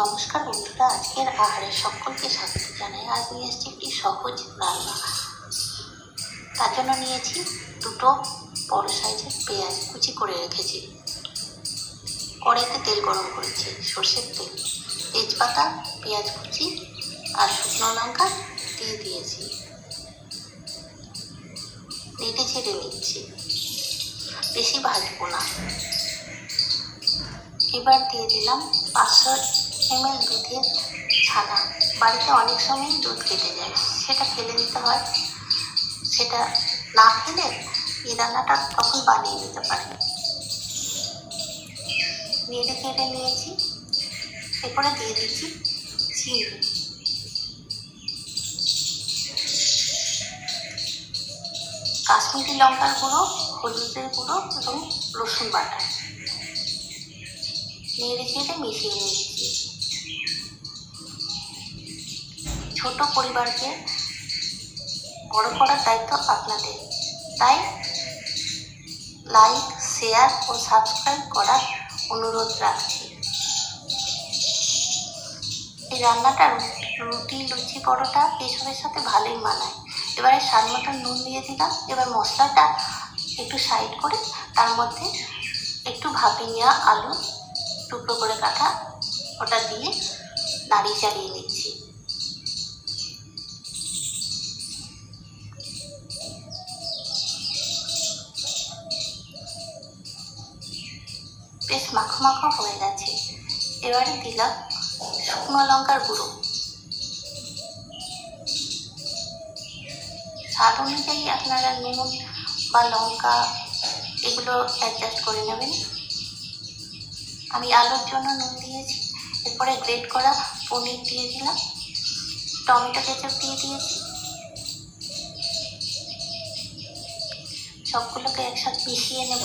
নমস্কার বন্ধুরা, আজকের আহারে সকলকে স্বাগত জানাই। আজ নিয়ে এসেছি একটি সহজ রান্না। তার জন্য নিয়েছি দুটো বড় সাইজের পেঁয়াজ কুচি করে রেখেছি। কড়াইতে তেল গরম করেছি, সর্ষের তেল। তেজপাতা, পেঁয়াজ কুচি আর শুকনো লঙ্কা দিয়ে দিয়েছি। নেড়ে ছেড়ে নিচ্ছি। বেশি ভাজবো না। এবার দিয়ে দিলাম পাঁচশো এমএল দুধের ছানা। বাড়িতে অনেক সময় দুধ কেটে যায়। সেটা ফেলে দিতে হয়। সেটা না ফেলে এই রান্নাটা তখন বানিয়ে নিতে পারে নেড়ে কেটে নিয়েছি। এরপরে দিয়ে দিচ্ছি চিনি। কাশ্মীরি লঙ্কার গুঁড়ো, হলুদের গুঁড়ো এবং রসুন বাটা। নেড়ে চেড়ে মিশিয়ে নিচ্ছি ছোট পরিবারকে বড় করার দায়িত্ব আপনাদের। তাই লাইক, শেয়ার ও সাবস্ক্রাইব করার অনুরোধ রাখছি। এই রান্নাটা রুটি, লুচি, পরোটা এসবের সাথে ভালোই মানায়। এবারে স্বাদ মতো নুন দিয়ে দিলাম। এবার মশলাটা একটু সাইড করে তার মধ্যে একটু ভাপে নেওয়া আলু টুকরো করে কাটা, ওটা দিয়ে নাড়িয়ে চালিয়ে নিচ্ছি। মাখো মাখো হয়ে গেছে। এবারে দিলাম শুকনো লঙ্কার গুঁড়ো। স্বাদ অনুযায়ী আপনারা নুন বা লঙ্কা এগুলো অ্যাডজাস্ট করে নেবেন। আমি আলুর জন্য নুন দিয়েছি, এরপরে গ্রেট করা পনির দিয়ে দিলাম, টমেটো কেচাপ দিয়ে দিয়েছি। সবগুলোকে একসাথে মিশিয়ে নেব।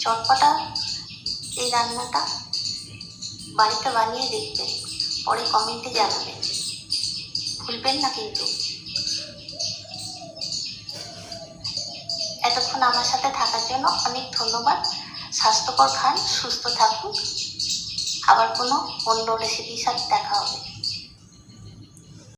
চটপটা এই রান্নাটা বাড়িতে বানিয়ে দেখবেন, পরে কমেন্টে জানাবেন। ভুলবেন না কিন্তু। এতক্ষণ আমার সাথে থাকার জন্য অনেক ধন্যবাদ। স্বাস্থ্যকর খান, সুস্থ থাকুন। আবার কোনো অন্য রেসিপির সাথে দেখা হবে।